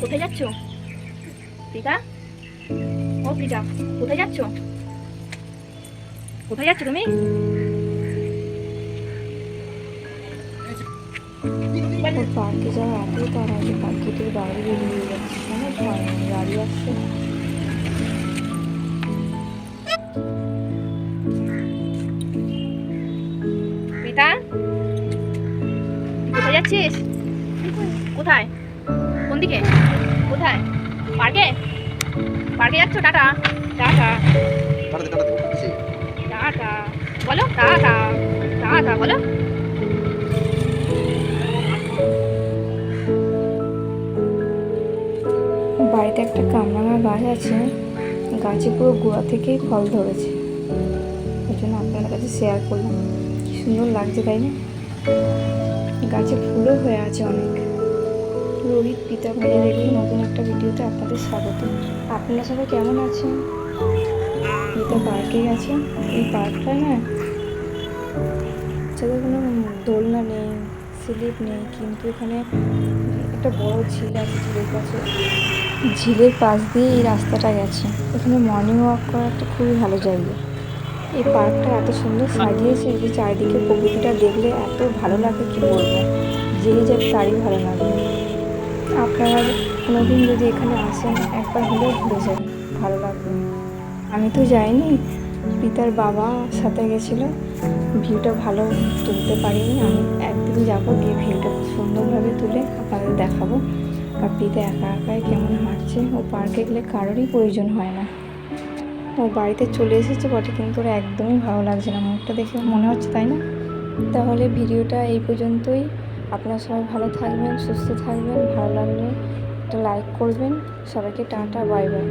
কোথায় যাচ্ছ? পিতা? ও পিতা কোথায় যাচ্ছ? কোথায় যাচ্ছ তুমি? পার্কে যাওয়া এতই তারা যে পাখিটির বাইরে বেরিয়ে যাচ্ছে ভয় গাড়ি আসছে পিতা? কোথায় যাচ্ছিস? কোথায়? কোন দিকে? কোথায়? পার্কে? পার্কে যাচ্ছ? টাটা। টাটা। টাটা বলো টাটা। টাটা বলো। বাড়িতে একটা কামরাঙা গাছ আছে। গাছে পুরো গোড়া থেকেই ফল ধরেছে। ওই জন্য আপনার কাছে শেয়ার করলাম। কি সুন্দর লাগছে তাই না? গাছে ফুলও হয়ে আছে অনেক। রোহিত পিতা ভাইয়া দেখি নতুন একটা ভিডিওতে আপনাদের স্বাগত। আপনারা সবাই কেমন আছেন? পিতা পার্কে গেছে এই পার্কটা না বাচ্চাদের কোনো দোলনা নেই, স্লিপ নেই, কিন্তু এখানে একটা বড় ঝিল আছে ঝিলের পাশে। ঝিলের পাশ দিয়ে এই রাস্তাটা গেছে। এখানে মর্নিং ওয়াক করা একটা খুবই ভালো জায়গা। এই পার্কটা এত সুন্দর সাজিয়েছে যে চারিদিকে প্রকৃতিটা দেখলে এত ভালো লাগে, কি বলব? যে যাবে তারই ভালো লাগবে আপনারা কোনোদিন যদি এখানে আসেন, একবার হলেও ঘুরে যাবেন ভালো লাগবে। আমি তো যাইনি। পিতার বাবা সাথে গেছিল। ভিউটা ভালো তুলতে পারিনি। আমি একদিন যাব গিয়ে ভিউটা খুব সুন্দরভাবে তুলে আপনাদের দেখাবো। আর পিতা একা একাই কেমন হাঁটছে। ও পার্কে গেলে কারোরই প্রয়োজন হয় না। ও বাড়িতে চলে এসেছে বটে কিন্তু ওর একদমই ভালো লাগছে না। মুখটা দেখে মনে হচ্ছে, তাই না? তাহলে ভিডিওটা এই পর্যন্তই। আপনারা সবাই ভালো থাকবেন, সুস্থ থাকবেন, ভালো লাগলে একটা লাইক করবেন। সবাইকে টাটা বাই বাই